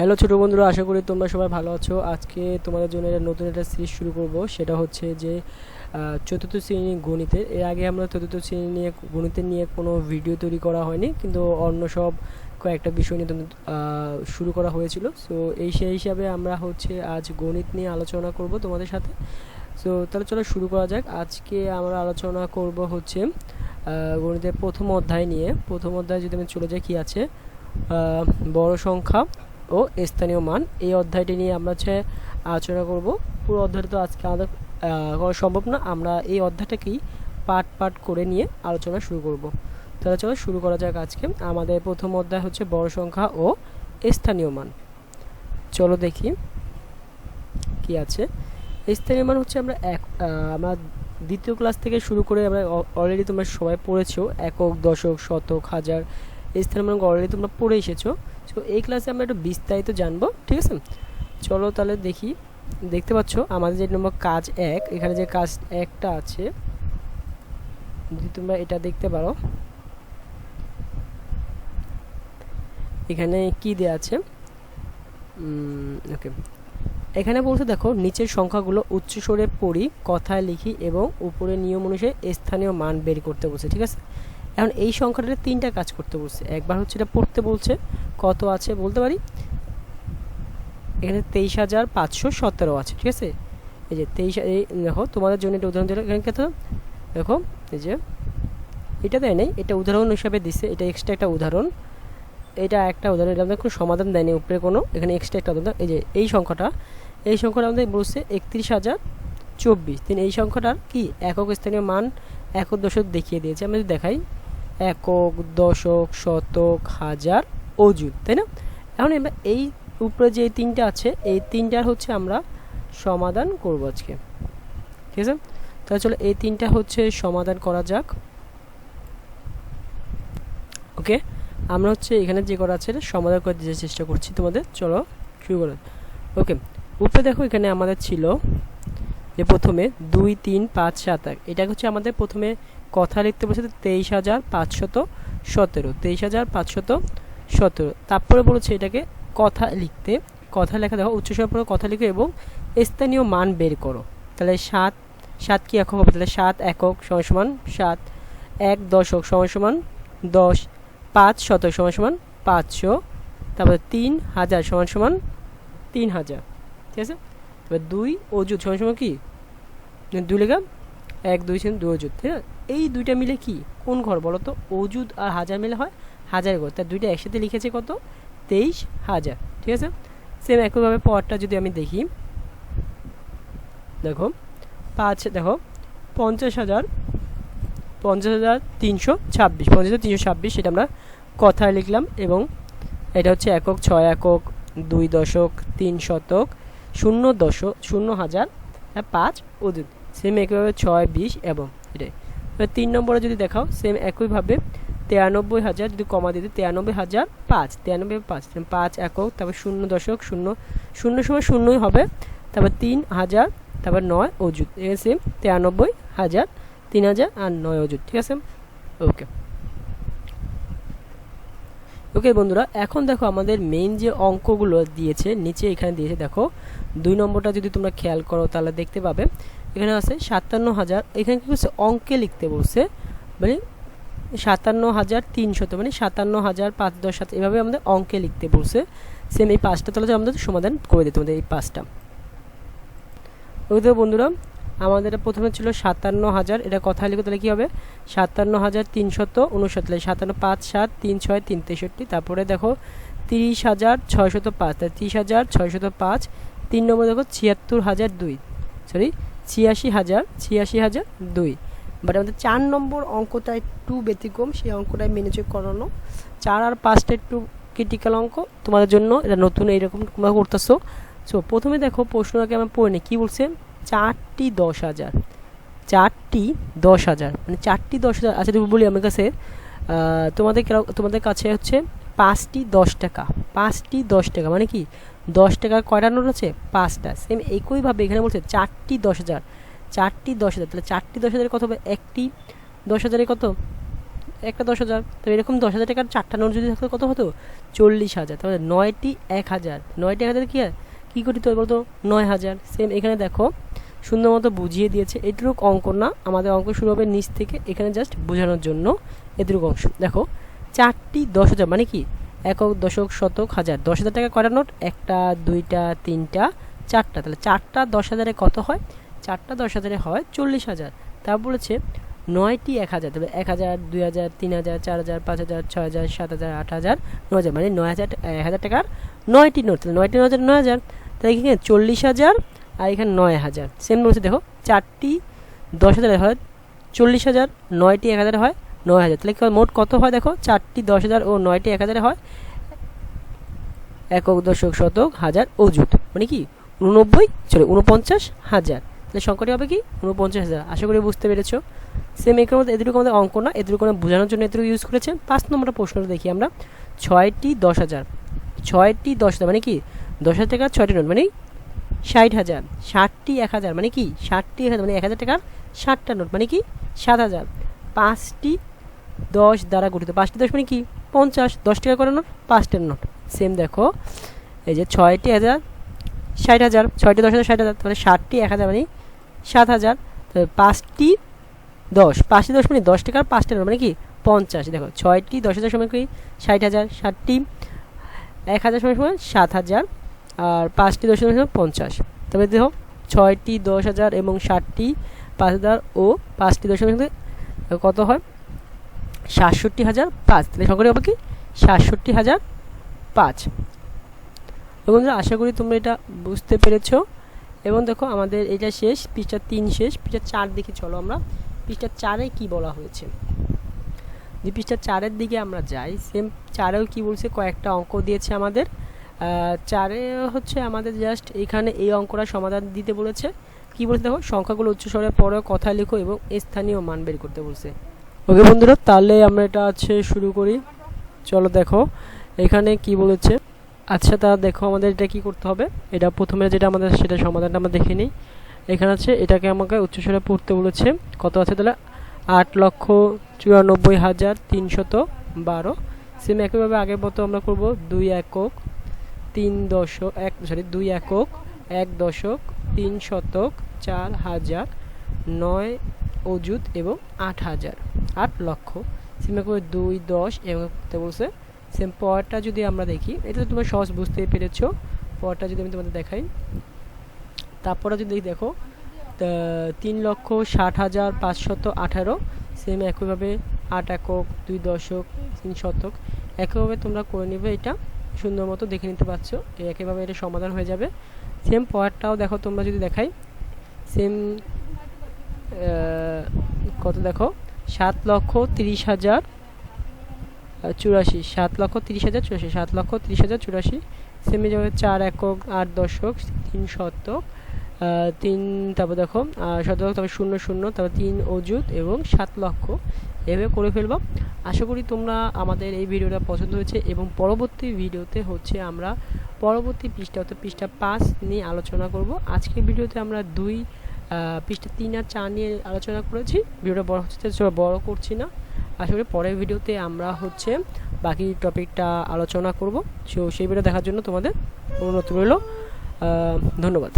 Hello ছোটো বন্ধুরা, আশা করি তোমরা সবাই ভালো আছো। আজকে তোমাদের জন্য একটা নতুন একটা সিরিজ শুরু করব। সেটা হচ্ছে যে চতুর্থ শ্রেণি গণিতের এর আগে আমরা চতুর্থ শ্রেণি নিয়ে গণিতের নিয়ে কোনো ভিডিও তৈরি করা হয়নি, কিন্তু অন্য সব কয়েকটা বিষয় নিয়ে শুরু করা হয়েছিল। সো এই সেই হিসাবে আমরা হচ্ছে আজ গণিত নিয়ে আলোচনা করব তোমাদের সাথে। সো তাহলে চলো শুরু করা যাক। আজকে আমরা আলোচনা করব হচ্ছে গণিতের প্রথম অধ্যায় নিয়ে। প্রথম অধ্যায় যদি আমি চলে যাই, কী আছে? বড় সংখ্যা ও স্থানীয় মান। এই অধ্যায়টি নিয়ে আমরা হচ্ছে আলোচনা করব। পুরো অধ্যায়টা তো আজকে আমাদের করা সম্ভব না। আমরা এই অধ্যায়টাকেই পার্ট পার্ট করে নিয়ে আলোচনা শুরু করব। তাহলে চলো শুরু করা যাক আজকে। আমাদের প্রথম অধ্যায় হচ্ছে বড় সংখ্যা ও স্থানীয় মান। চলো দেখি কি আছে। স্থানীয় মান হচ্ছে আমরা এক আমরা দ্বিতীয় ক্লাস থেকে শুরু করে আমরা অলরেডি তোমরা সবাই পড়েছো। একক, দশক, শতক, হাজার। স্থানীয় মান অলরেডি তোমরা পড়ে এসেছ। তো এই ক্লাসে আমরা একটু বিস্তারিত জানব, ঠিক আছে? চলো তাহলে দেখি। দেখতে পাচ্ছ, আমাদের যে নম্বর কাজ এক, এখানে যে কাজ একটা আছে, যদি তোমরা এটা দেখতে পারো। এখানে কি দেওয়া আছে? ওকে এখানে বলছে, দেখো, নিচের সংখ্যাগুলো উচ্চ স্বরে পড়ি, কথায় লিখি এবং উপরে নিয়ম অনুসারে স্থানীয় মান বের করতে বলছে, ঠিক আছে? এখন এই সংখ্যাটা তিনটা কাজ করতে বলছে। একবার হচ্ছে এটা পড়তে বলছে, কত আছে বলতে পারি? এখানে তেইশ হাজার পাঁচশো সতেরো আছে, ঠিক আছে? এই যে তেইশ, এই দেখো, তোমাদের জন্য এটা উদাহরণ এখানে কত? দেখো, এই যে, এটা দেয় নাই, এটা উদাহরণ হিসাবে দিছে, এটা এক্সট্রা একটা উদাহরণ। এটা একটা উদাহরণ, এটা আমাদের কোনো সমাধান দেয়নি উপরে কোনো, এখানে এক্সট্রা একটা উদাহরণ এই যে, এই সংখ্যাটা এই সংখ্যাটা আমাদের বলছে একত্রিশ হাজার চব্বিশ। তিন এই সংখ্যাটার কি? একক স্থানীয় মান, একক দশক দেখিয়ে দিয়েছে। আমি যদি দেখাই একক, দশক, শতক, হাজার অজুত তাই না? এখন এবার এই উপরে যে এই তিনটা আছে, এই তিনটার হচ্ছে আমরা সমাধান করব আজকে। ঠিক আছে? তাহলে চলো এই তিনটা হচ্ছে সমাধান করা যাক। ওকে? আমরা হচ্ছে এখানে যে করা আছে সমাধান করে দিতে চেষ্টা করছি তোমাদের। চলো, শুরু করো। ওকে, উপরে দেখো এখানে আমাদের ছিল যে প্রথমে দুই, তিন, পাঁচ, সাত এক এটা হচ্ছে আমাদের প্রথমে কথা লিখতে বলছে তেইশ হাজার পাঁচশত সতেরো, তেইশ হাজার পাঁচশত সতেরো। তারপরে বলেছে এটাকে কথা লিখতে। কথা লেখা, দেখো উচ্চস্বর পরে কথা লিখো এবং স্থানীয় মান বের করো। তাহলে সাত সাত কি একক হবে? তাহলে সাত একক সমান সমান সাত, এক দশক সমান সমান দশ, পাঁচ শতক সমান সমান পাঁচশো, তারপরে তিন হাজার সমান সমান তিন হাজার। ঠিক আছে? তারপর দুই অজুত সমান সমান কি? দুই লেখা এক, দুই, তিন, দুই অজুত ঠিক আছে? এই দুইটা মিলে কি? কোন ঘর বলো তো অজুত আর হাজার মিলে হয়? হাজার ঘর। তার দুইটা একসাথে লিখেছে কত? তেইশ হাজার। ঠিক আছে? সেম একইভাবে পরটা যদি আমি দেখি, দেখো, পাঁচ, দেখো, পঞ্চাশ হাজার পঞ্চাশ হাজার তিনশো ছাব্বিশ। পঞ্চাশ হাজার তিনশো ছাব্বিশ সেটা আমরা কথায় লিখলাম এবং এটা হচ্ছে একক, ছয় একক, দুই দশক, তিন শতক, শূন্য দশক, শূন্য হাজার পাঁচ অযুত সেম একইভাবে ছয়, বিশ এবং এটাই তিন নম্বরে যদি দেখাও সেম একইভাবে তিরানব্বই হাজার যদি কমা দিতে তিরানব্বই হাজার পাঁচ, তিরানব্বই পাঁচ পাঁচ একক, তারপর শূন্য দশক, শূন্য শূন্য সময় শূন্যই হবে, তারপর তিন হাজার, তারপর নয় অযুত এখানে সেম তিরানব্বই হাজার, তিন হাজার আর নয় অযুত, ঠিক আছে? ওকে ওকে বন্ধুরা, এখন দেখো আমাদের মেইন যে অঙ্কগুলো দিয়েছে, নিচে এখানে দিয়েছে, দেখো, দুই নম্বরটা যদি তোমরা খেয়াল করো, তাহলে দেখতে পাবে এখানে আছে সাতান্ন হাজার, এখানে কি করছে অঙ্কে লিখতে বলছে। মানে সাতান্ন হাজার তিনশত মানে সাতান্ন হাজার পাঁচ দশ সাত, এভাবে আমাদের অঙ্কে লিখতে বলছে। সেম এই পাঁচটা তাহলে আমাদের সমাধান করে দিতে আমাদের এই পাঁচটা। ওই তো বন্ধুরা, আমাদের প্রথমে ছিল সাতান্ন হাজার, এটা কথা লিখে তাহলে কী হবে? সাতান্ন হাজার তিনশত উনষাট তাহলে সাতান্ন পাঁচ সাত তিন ছয় তিন তেষট্টি, তারপরে দেখো তিরিশ হাজার ছয়শত পাঁচ, তাহলে তিরিশ হাজার ছয়শত পাঁচ, তিন নম্বর দেখো ছিয়াত্তর হাজার দুই সরি ছিয়াশি হাজার ছিয়াশি হাজার দুই। বাট আমাদের চার নম্বর অঙ্কটা টু ব্যতিক্রম, সেই অঙ্কটাই মেনে চেক করানো। চার আর পাঁচটা একটু ক্রিটিক্যাল অঙ্ক। তোমাদের জন্য এটা নতুন এইরকম তোমরা করতেছো। সো প্রথমে দেখো প্রশ্নটাকে আমি পড়ে নিই। কী বলছে? চারটি দশ হাজার। চারটি দশ হাজার। মানে চারটি দশ হাজার। আচ্ছা তুমি বলি আমার কাছে তোমাদের তোমাদের কাছে হচ্ছে পাঁচটি দশ টাকা। পাঁচটি দশ টাকা। মানে কি? দশ টাকার কয়টা নোট আছে? পাঁচটা। সেম একইভাবে এখানে বলছে চারটি দশ হাজার। চারটি দশ হাজার। তাহলে চারটি দশ হাজারের কত হবে? একটি দশ হাজারে কত? একটা দশ হাজার। তো এরকম দশ হাজার টাকার চারটা নোট যদি থাকতো কত হতো? চল্লিশ হাজার। তাহলে নয়টি এক হাজার। নয়টি এক হাজার কী হয়? কী করি তো বলতো? নয় হাজার। সেম এখানে দেখো, সুন্দর মতো বুঝিয়ে দিয়েছে। এটুকু অঙ্ক না। আমাদের অঙ্ক শুরু হবে নিচ থেকে। এখানে জাস্ট বোঝানোর জন্য এটুকু অংশ। দেখো, চারটি দশ হাজার মানে কি? একক দশক শতক হাজার। দশ হাজার টাকা করার নোট, একটা, দুইটা, তিনটা, চারটা। তাহলে চারটা দশ হাজারে কত হয়? চারটা দশ হাজারে হয় চল্লিশ হাজার। তা বলেছে নয়টি এক হাজার। তবে এক হাজার, দুই হাজার, তিন হাজার, চার হাজার, পাঁচ হাজার, ছয় হাজার, সাত হাজার, আট হাজার, ন হাজার। মানে নয় হাজার, এক হাজার টাকার নয়টি নোট। তাহলে নয়টি নয় হাজার নয় হাজার। তাহলে এখানে চল্লিশ হাজার আর এখানে নয় হাজার। সেম বলছে দেখো, চারটি দশ হাজার হয় চল্লিশ হাজার, নয়টি এক হাজার হয় নয় হাজার। তাহলে কি? মোট কত হয় দেখো? চারটি দশ হাজার ও নয়টি এক হাজারে হয়। একক দশক শতক হাজার অযুত। মানে কি? উননব্বই সরি উনপঞ্চাশ হাজার। তাহলে সংখ্যাটি হবে কি? উনপঞ্চাশ হাজার। আশা করি বুঝতে পেরেছ। সেম এখানে মধ্যে এদেরকে আমাদের অঙ্ক না আমরা বোঝানোর জন্য এদেরকে ইউজ করেছে। পাঁচ নম্বর প্রশ্নটা দেখি আমরা। ছয়টি দশ হাজার। ছয়টি দশ হাজার মানে কি? দশ হাজার টাকার ছয়টি নোট মানে ষাট হাজার। ষাটটি এক হাজার মানে কি? ষাটটি এক হাজার মানে এক হাজার টাকার ষাটটা নোট মানে কি? সাত হাজার। পাঁচটি দশ দ্বারা গঠিত। পাঁচটি দশ মানে কি? পঞ্চাশ। দশ টাকা করে নোট, পাঁচটার নোট। সেম দেখো। এই যে ছয়টি হাজার, ষাট হাজার। ছয়টি দশ হাজার, ষাট হাজার। তাহলে ষাটটি, এক হাজার মানে সাত হাজার। তাহলে পাঁচটি দশ। পাঁচটি দশ মানে দশ টাকার পাঁচটা নোট মানে কি? পঞ্চাশ। দেখো, ছয়টি দশ হাজার সময় কি? ষাট হাজার, ষাটটি। এক হাজার সময় সময় সাত হাজার। আর পাঁচটি দশ হাজার সময় পঞ্চাশ। তবে দেখো, ছয়টি দশ হাজার এবং ষাটটি পাঁচ হাজার ও পাঁচটি দশ হাজার কত হয়? সাতষট্টি হাজার পাঁচ। তাহলে সকলে হবে কি? সাতষট্টি হাজার পাঁচ। বন্ধুরা, আশা করি তোমরা এটা বুঝতে পেরেছ। এবং দেখো, আমাদের এটা শেষ, পৃষ্ঠা তিন শেষ। পৃষ্ঠা চার দিকে চলো আমরা। পৃষ্ঠা চারে কি বলা হয়েছে? যে পৃষ্ঠা চারের দিকে আমরা যাই সেম চারেও কি বলছে? কয়েকটা অঙ্ক দিয়েছে আমাদের। চারে হচ্ছে আমাদের জাস্ট এখানে এই অঙ্কটা সমাধান দিতে বলেছে। কি বলছে দেখো? সংখ্যাগুলো উচ্চস্বরে পরে কথা লেখো এবং স্থানীয় মান বের করতে বলছে। ওকে বন্ধুরা, তাহলে আমরা এটা আছে শুরু করি। চলো দেখো, এখানে কি বলেছে? আচ্ছা তা দেখো আমাদের এটা কি করতে হবে? এটা প্রথমে যেটা আমাদের, সেটা সমাধানটা আমরা দেখে নিই। এখানে আছে, এটাকে আমাকে উচ্চস্বরে পড়তে বলেছে, কত আছে তাহলে? আট লক্ষ চুরানব্বই হাজার তিনশত বারো। সেম একইভাবে আগের মতো আমরা করব, দুই একক তিন দশক, এক সরি দুই একক, এক দশক, তিন শতক, চার হাজার, নয় অযুত এবং আট হাজার। আট লক্ষ। সেম একইভাবে দুই, দশ এবং বলছে। সেম পরটা যদি আমরা দেখি, এটা তোমরা সহজ বুঝতেই পেরেছ। পরটা যদি আমি তোমাদের দেখাই। তারপরে যদি দেখো তিন লক্ষ ষাট হাজার পাঁচশত আঠারো। সেম একইভাবে আট একক, দুই দশক, তিন শতক। একইভাবে তোমরা করে নেবে এটা। সুন্দর মতো দেখে নিতে পারছ। একইভাবে এটা সমাধান হয়ে যাবে। সেম পয়েন্টটাও দেখো, তোমরা যদি দেখাই। সেম কত দেখো? সাত লক্ষ তিরিশ হাজার চুরাশি, সাত লক্ষ তিরিশ হাজার, চুরাশি, সাত লক্ষ তিরিশ হাজার, চুরাশি। সেমে যাবে চার একক, আট দশক, তিন শতক তিন, তারপর দেখো শতক, তারপর শূন্য শূন্য, তারপর তিন অযুত এবং সাত লক্ষ। এভাবে করে ফেলব। আশা করি তোমরা আমাদের এই ভিডিওটা পছন্দ হয়েছে এবং পরবর্তী ভিডিওতে হচ্ছে আমরা পরবর্তী পৃষ্ঠা, অর্থাৎ পৃষ্ঠা পাঁচ নিয়ে আলোচনা করব। আজকের ভিডিওতে আমরা দুই পৃষ্ঠা তিন আর চার নিয়ে আলোচনা করেছি। ভিডিওটা বড় হচ্ছে বড় করছি না। আসলে পরের ভিডিওতে আমরা হচ্ছে বাকি টপিকটা আলোচনা করব। সো সেই ভিডিও দেখার জন্য তোমাদের অনুরোধ রইল। ধন্যবাদ।